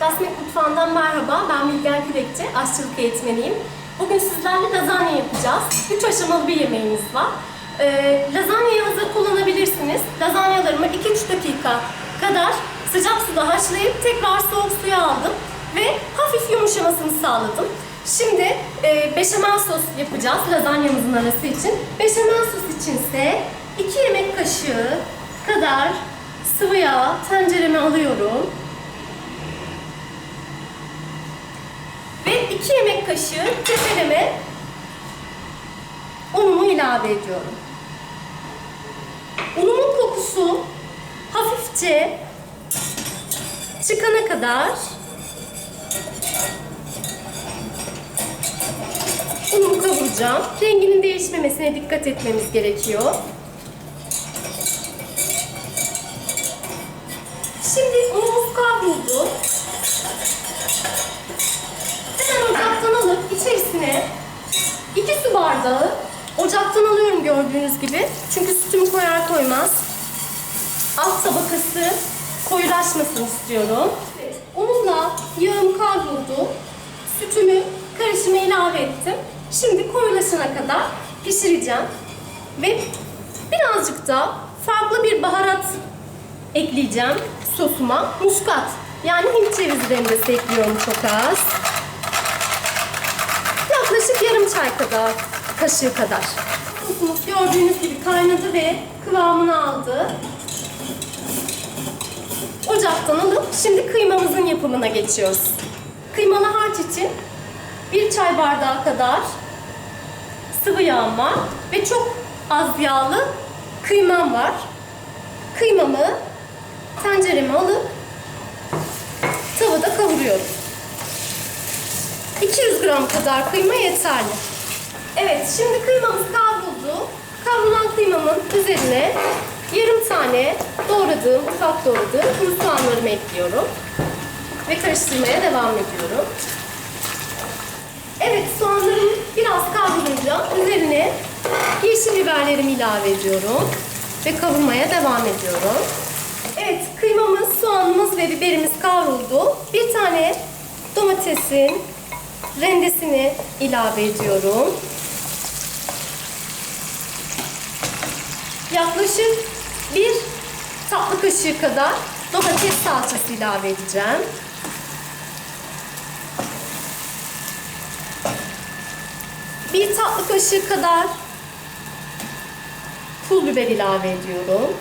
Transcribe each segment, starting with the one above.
Gasmet Mutfağı'ndan merhaba. Ben Bilgen Kürekçi, aşçılık eğitmeniyim. Bugün sizlerle lazanya yapacağız. Üç aşamalı bir yemeğimiz var. Ee, lazanyayı hazır kullanabilirsiniz. Lazanyalarımı 2-3 dakika kadar sıcak suda haşlayıp tekrar soğuk suya aldım ve hafif yumuşamasını sağladım. Şimdi e, beşamel sos yapacağız lazanyamızın arası için. Beşamel sos içinse 2 yemek kaşığı kadar sıvı yağ tencereme alıyorum. Ve 2 yemek kaşığı tepeleme unumu ilave ediyorum. Unumun kokusu hafifçe çıkana kadar unumu kavuracağım. Renginin değişmemesine dikkat etmemiz gerekiyor. Şimdi unumuz kavruldu. Hemen ocaktan alıp içerisine 2 su bardağı ocaktan alıyorum gördüğünüz gibi. Çünkü sütümü koyar koymaz alt tabakası koyulaşmasını istiyorum. Unumla yağım kavruldu. Sütümü karışıma ilave ettim. Şimdi koyulaşana kadar pişireceğim. Ve birazcık da farklı bir baharat ekleyeceğim sosuma. Muskat. Yani Hint cevizi rendesi ekliyorum çok az. Çay kadar, kaşığı kadar. Sosumuz gördüğünüz gibi kaynadı ve kıvamını aldı. Ocaktan alıp şimdi kıymamızın yapımına geçiyoruz. Kıymalı harç için bir çay bardağı kadar sıvı yağım var ve çok az yağlı kıymam var. Kıymamı tencereme alıp tavada kavuruyorum. 200 gram kadar kıyma yeterli. Evet, şimdi kıymamız kavruldu. Kavrulan kıymamın üzerine yarım tane doğradığım, ufak doğradığım kuru soğanlarımı ekliyorum. Ve karıştırmaya devam ediyorum. Evet, soğanlarım biraz kavrulunca üzerine yeşil biberlerimi ilave ediyorum. Ve kavurmaya devam ediyorum. Evet, kıymamız, soğanımız ve biberimiz kavruldu. Bir tane domatesin rendesini ilave ediyorum. Yaklaşık bir tatlı kaşığı kadar domates salçası ilave edeceğim. Bir tatlı kaşığı kadar pul biber ilave ediyorum.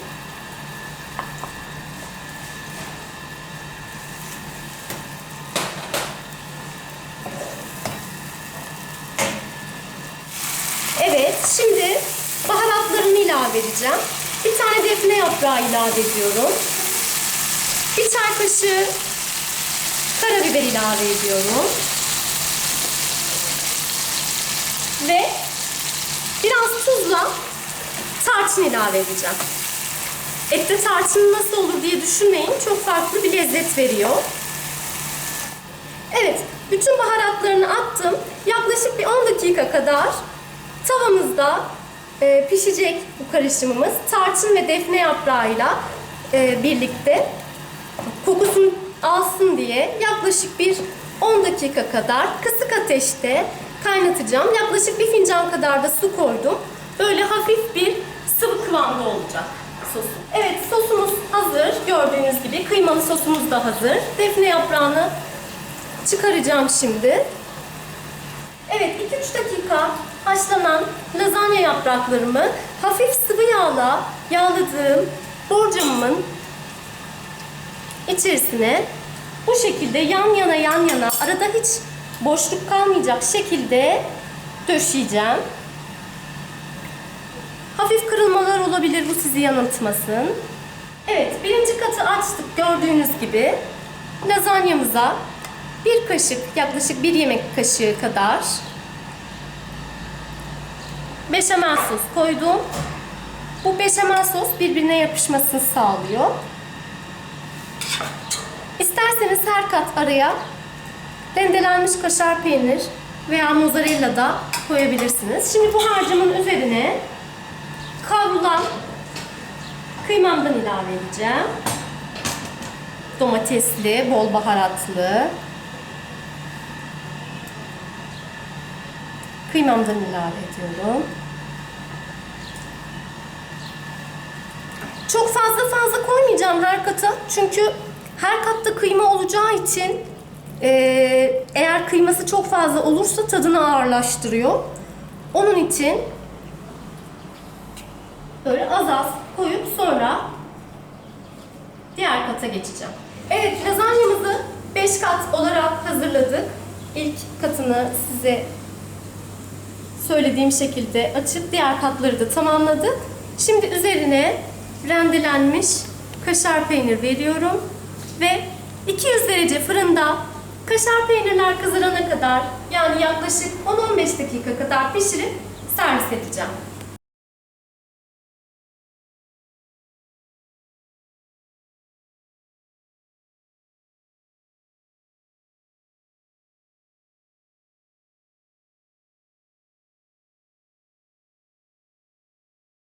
Evet, şimdi baharatlarımı ilave edeceğim. Bir tane defne yaprağı ilave ediyorum. Bir çay kaşığı karabiber ilave ediyorum. Ve biraz tuzla tarçın ilave edeceğim. Ette tarçın nasıl olur diye düşünmeyin. Çok farklı bir lezzet veriyor. Evet, bütün baharatlarını attım. Yaklaşık bir 10 dakika kadar tavamızda e, pişecek bu karışımımız. Tarçın ve defne yaprağıyla e, birlikte kokusunu alsın diye yaklaşık bir 10 dakika kadar kısık ateşte kaynatacağım. Yaklaşık bir fincan kadar da su koydum. Böyle hafif bir sıvı kıvamda olacak sosu. Evet sosumuz hazır. Gördüğünüz gibi kıymalı sosumuz da hazır. Defne yaprağını çıkaracağım şimdi. Evet 2-3 dakika haşlanan lazanya yapraklarımı hafif sıvı yağla yağladığım borcamımın içerisine bu şekilde yan yana yan yana arada hiç boşluk kalmayacak şekilde döşeyeceğim. Hafif kırılmalar olabilir bu sizi yanıltmasın. Evet birinci katı açtık gördüğünüz gibi lazanyamıza bir kaşık yaklaşık bir yemek kaşığı kadar beşamel sos koydum. Bu beşamel sos birbirine yapışmasını sağlıyor. İsterseniz her kat araya rendelenmiş kaşar peynir veya mozzarella da koyabilirsiniz. Şimdi bu harcımın üzerine kavrulan kıymamdan ilave edeceğim. Domatesli, bol baharatlı. Kıymamdan ilave ediyorum. Çok fazla fazla koymayacağım her kata. Çünkü her katta kıyma olacağı için eee, eğer kıyması çok fazla olursa tadını ağırlaştırıyor. Onun için böyle az az koyup sonra diğer kata geçeceğim. Evet lazanyamızı 5 kat olarak hazırladık. İlk katını size söylediğim şekilde açıp diğer katları da tamamladık. Şimdi üzerine rendelenmiş kaşar peynir veriyorum ve 200 derece fırında kaşar peynirler kızarana kadar yani yaklaşık 10-15 dakika kadar pişirip servis edeceğim.